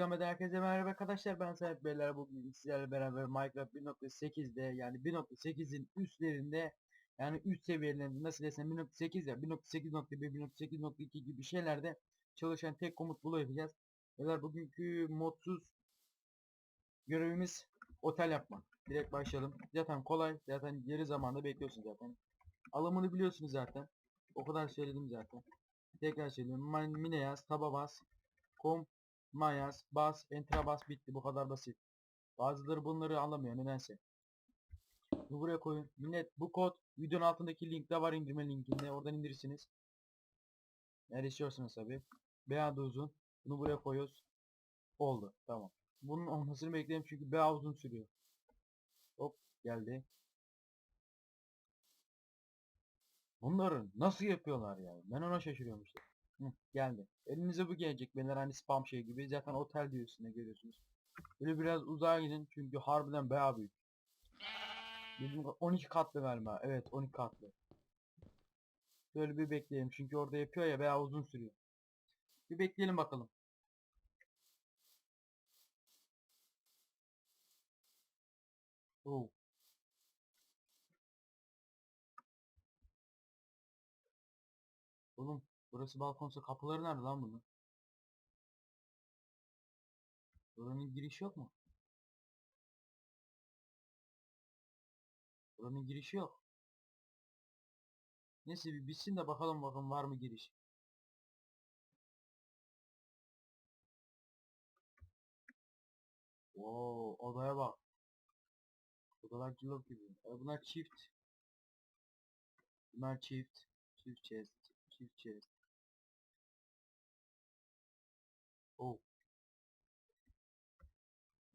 Herkese merhaba arkadaşlar ben Sahip Beyler bugün sizlerle beraber Minecraft 1.8'de yani 1.8'in üstlerinde yani üst seviyelerinde nasıl desem 1.8 ya 1.8.1 1.8.2 gibi şeylerde çalışan tek komut bulu yapacağız. Beyler bugünkü modsuz görevimiz otel yapmak. Direkt başlayalım. Zaten kolay zaten yarı zamanda bekliyorsun zaten. Alımını biliyorsunuz zaten. O kadar söyledim zaten. Tekrar. Man- Mine yaz, taba bas, kom Mayas, bas, enter'a bas bitti. Bu kadar basit. Bazıları bunları anlamıyor nedense. Bunu buraya koyun. Millet bu kod videonun altındaki linkte var indirme linkinde. Oradan indirirsiniz. Eğer istiyorsanız tabi. Beyaz uzun. Bunu buraya koyuyoruz. Oldu. Tamam. Bunun olmasını bekleyelim çünkü beyaz uzun sürüyor. Hop geldi. Bunları nasıl yapıyorlar ya? Ben ona şaşırıyorum işte. Hı, geldi. Elinize bu gelecek beyler hani spam şey gibi. Zaten otel diyor üstünde görüyorsunuz. Böyle biraz uzağa gidin çünkü harbiden bayağı büyük. Kadar 12 katlı galiba. Evet 12 katlı. Böyle bir bekleyelim çünkü orada yapıyor ya bayağı uzun sürüyor. Bir bekleyelim bakalım. Oo. Oğlum burası balkonsa kapıları nerede lan bunun? Buranın girişi yok mu? Buranın girişi yok. Neyse bir bitsin de bakalım bakalım var mı giriş. Oo odaya bak. Odalar cılop gibi. E, bunlar çift. Bunlar çift. Çift chest. Çift chest.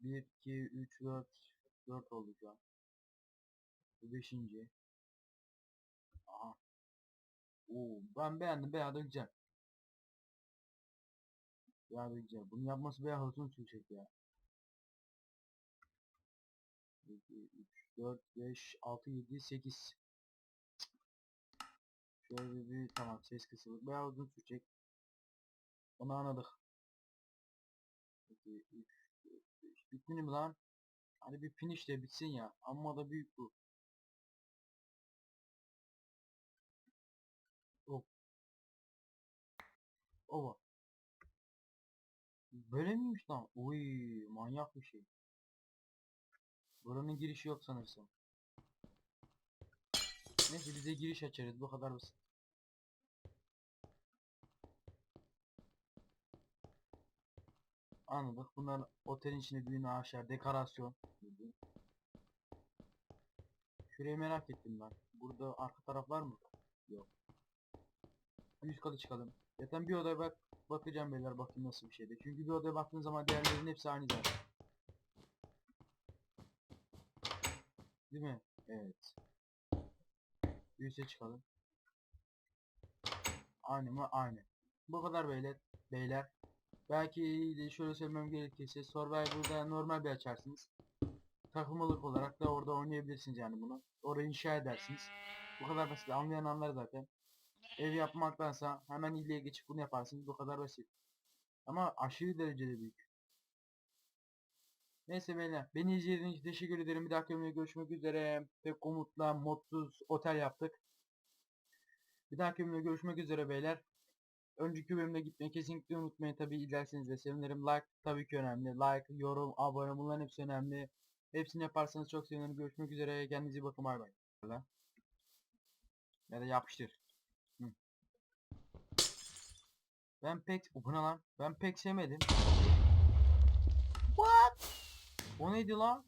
1, 2, 3, 4. 4 oldu şu an. Bu beşinci. Aha. Oo, ben beğendim. Bayağı da güzel. Bayağı da güzel. Bunu yapması bayağı uzun sürecek ya. 2, 3, 4, 5, 6, 7, 8. Şöyle bir tamam ses kısılır. Bayağı uzun sürecek. Onu anladık. 2, 3, 4, 5. Bitmedi mi lan? Hani bir finish de bitsin ya. Amma da büyük bu. Hop. Ova. Böyle miymiş lan? Uy, manyak bir şey. Buranın girişi yok sanırsam. Neyse bize giriş açarız. Bu kadar basit. Anladık. Bunlar otelin içinde düğün ağaçlar, dekorasyon. Şurayı merak ettim ben. Burada arka taraf var mı? Yok. Üst katı çıkalım. Zaten bir odaya bak bakacağım beyler bakayım nasıl bir şeydi. Çünkü bir odaya baktığın zaman diğerlerinin hepsi aynı zaten. Değil mi? Evet. Üste çıkalım. Aynı mı? Aynı. Bu kadar beyler. Beyler. Belki de şöyle söylemem gerekirse Survivor'da normal bir açarsınız. Takımlık olarak da orada oynayabilirsiniz yani bunu. Orayı inşa edersiniz. Bu kadar basit. Anlayan anlar zaten. Ev yapmaktansa hemen iyiliğe geçip bunu yaparsınız. Bu kadar basit. Ama aşırı derecede büyük. Neyse beyler. Beni izlediğiniz için teşekkür ederim. Bir dahaki bölümde görüşmek üzere. Tek komutla modsuz otel yaptık. Bir dahaki bölümde görüşmek üzere beyler. Önceki bölümde gitmeyi kesinlikle unutmayın. Tabi izlerseniz de sevinirim. Like tabii ki önemli. Like, yorum, abone bunların hepsi önemli. Hepsini yaparsanız çok sevinirim. Görüşmek üzere. Kendinize iyi bakın. Bay bay. Ya da yapıştır. Hı. Ben pek... Bu ne lan? Ben pek sevmedim. What? O neydi lan?